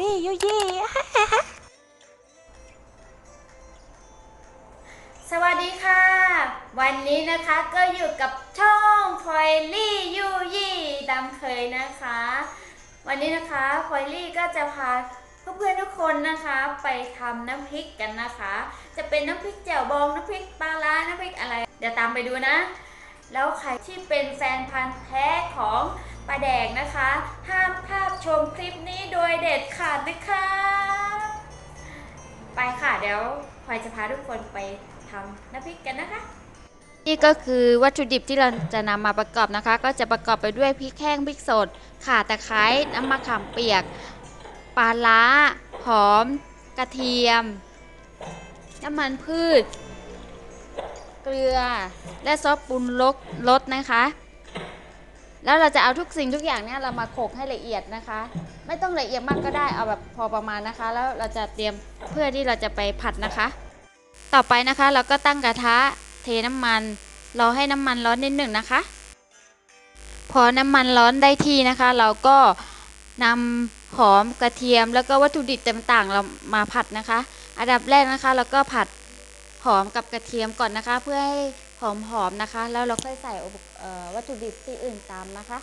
ดิยุยี่ สวัสดีค่ะ วันนี้นะคะก็อยู่กับช่องพลอยลี่ยูยี่ดำเคยนะคะ วันนี้นะคะพลอยลี่ก็จะพาเพื่อนๆทุกคนนะคะไปทำน้ำพริกกันนะคะ จะเป็นน้ำพริกแจ่วบองน้ำพริกปลาร้าน้ำพริกอะไร เดี๋ยวตามไปดูนะ แล้วใครที่เป็นแฟนพันธ์แท้ของ ปลาแดกนะคะ ห้ามพลาดชมคลิปนี้โดยเด็ดขาดนะคะไปค่ะ เดี๋ยวพลอยจะพาทุกคนไปทำน้ำพริกกันนะคะ นี่ก็คือวัตถุดิบที่เราจะนำมาประกอบนะคะ ก็จะประกอบไปด้วยพริกแห้งพริกสดข่าตะไคร้น้ำมะขามเปียกปลาล้าหอม กระเทียม น้ำมันพืช เกลือ และซอสปรุงรสนะคะ แล้วเราจะเอาทุกสิ่งทุกอย่างเนี่ยเรามาโขกให้ละเอียดนะคะ ไม่ต้องละเอียดมากก็ได้เอาแบบพอประมาณนะคะ แล้วเราจะเตรียมเพื่อที่เราจะไปผัดนะคะ ต่อไปนะคะเราก็ตั้งกระทะเทน้ำมันรอให้น้ำมันร้อนนิดหนึ่งนะคะ พอน้ำมันร้อนได้ที่นะคะ เราก็นำหอมกระเทียมแล้วก็วัตถุดิบต่างๆ เรามาผัดนะคะ อันดับแรกนะคะ เราก็ผัดหอมกับกระเทียมก่อนนะคะ เพื่อให้ หอมๆนะคะ แล้วเราค่อยใส่วัตถุดิบที่อื่นตามนะคะ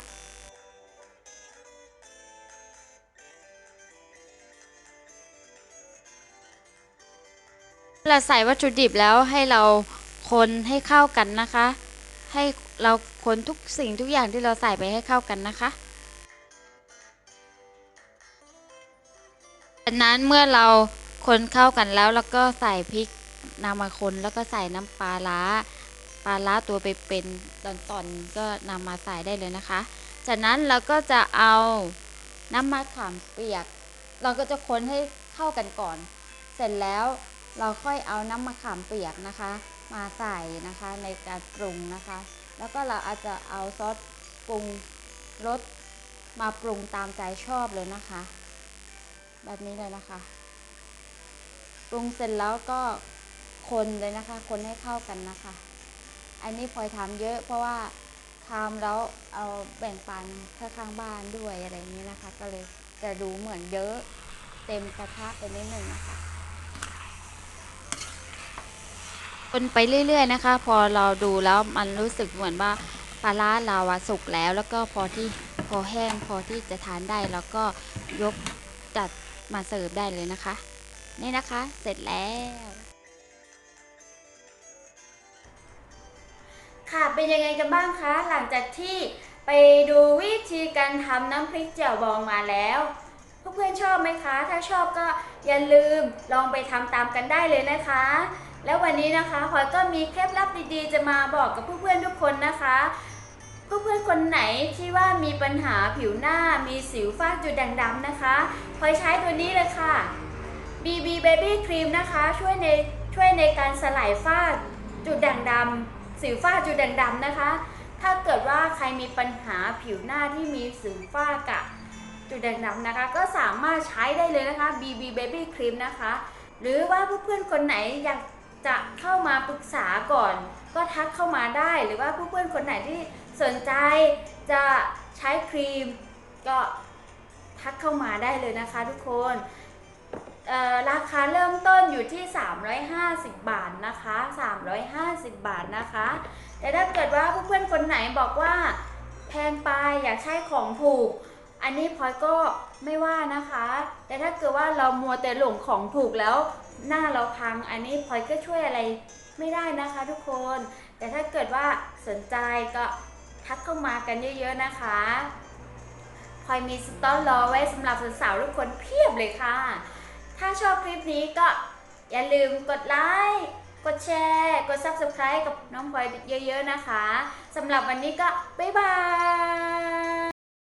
เราใส่วัตถุดิบแล้วให้เราคนให้เข้ากันนะคะ ให้เราคนทุกสิ่งทุกอย่างที่เราใส่ไปให้เข้ากันนะคะจากนั้นเมื่อเราคนเข้ากันแล้วแล้วก็ใส่พริกนำมาคนแล้วก็ใส่น้ำปลาล้า ปลาล้าตัวไปเป็นตอนๆก็นำมาใส่ได้เลยนะคะ จากนั้นเราก็จะเอาน้ำมะขามเปียก เราก็จะคนให้เข้ากันก่อน เสร็จแล้วเราค่อยเอาน้ำมะขามเปียกนะคะ มาใส่นะคะในการปรุงนะคะ แล้วก็เราอาจจะเอาซอสปรุงรสมาปรุงตามใจชอบเลยนะคะ แบบนี้เลยนะคะ ปรุงเสร็จแล้วก็คนเลยนะคะ คนให้เข้ากันนะคะ อันนี้พลอยทำเยอะ เพราะว่าทำแล้วเอาแบ่งปันข้างข้างบ้านด้วยอะไรอย่างนี้นะคะ ก็เลยจะดูเหมือนเยอะเต็มกระทะไปนิดหนึ่งนะคะคนไปเรื่อย ๆ นะคะ พอเราดูแล้วมันรู้สึกเหมือนว่าปลาร้าเราอะสุกแล้ว แล้วก็พอที่พอแห้งพอที่จะทานได้แล้วก็ยกจัดมาเสิร์ฟได้เลยนะคะ นี่นะคะเสร็จแล้ว ค่ะ เป็นยังไงกันบ้างคะ หลังจากที่ไปดูวิธีการทำน้ำพริกแจ่วบองมาแล้วเพื่อนๆชอบไหมคะ ถ้าชอบก็อย่าลืมลองไปทำตามกันได้เลยนะคะ แล้ววันนี้นะคะพลอยก็มีเคล็ดลับดีๆ จะมาบอกกับเพื่อนๆทุกคนนะคะเพื่อนๆคนไหนที่ว่ามีปัญหาผิวหน้ามีสิวฝ้าจุดด่างดำนะคะพลอยใช้ตัวนี้เลยค่ะ BB Baby Cream นะคะ ช่วยในช่วยในการสลายฝ้าจุดด่างดำ สิวฝ้าจุดด่างดำนะคะ ถ้าเกิดว่าใครมีปัญหาผิวหน้าที่มีสิวฝ้ากับจุดด่างดำนะคะ ก็สามารถใช้ได้เลยนะคะ BB Baby Cream นะคะ หรือว่าเพื่อนๆคนไหนอยากจะเข้ามาปรึกษาก่อน ก็ทักเข้ามาได้หรือว่าเพื่อนๆคนไหนที่สนใจจะใช้ครีมก็ทักเข้ามาได้เลยนะคะทุกคน ราคาเริ่มต้นอยู่ที่ 350 บาทนะคะ 350 บาทนะคะ แต่ถ้าเกิดว่าเพื่อนๆคนไหนบอกว่าแพงไปอยากใช้ของถูก อันนี้พลอยก็ไม่ว่านะคะ แต่ถ้าเกิดว่าเรามัวแต่หลงของถูกแล้วหน้าเราพังอันนี้พลอยก็ช่วยอะไรไม่ได้นะคะทุกคน แต่ถ้าเกิดว่าสนใจก็ทักเข้ามากันเยอะๆนะคะพลอยมีสต็อกรอไว้สำหรับสาวๆทุกคนเพียบเลยค่ะ ถ้าชอบคลิปนี้ก็อย่าลืมกดไลค์กดแชร์ กด Subscribe กับน้องพลอยเยอะๆนะคะสำหรับวันนี้ก็บ๊ายบาย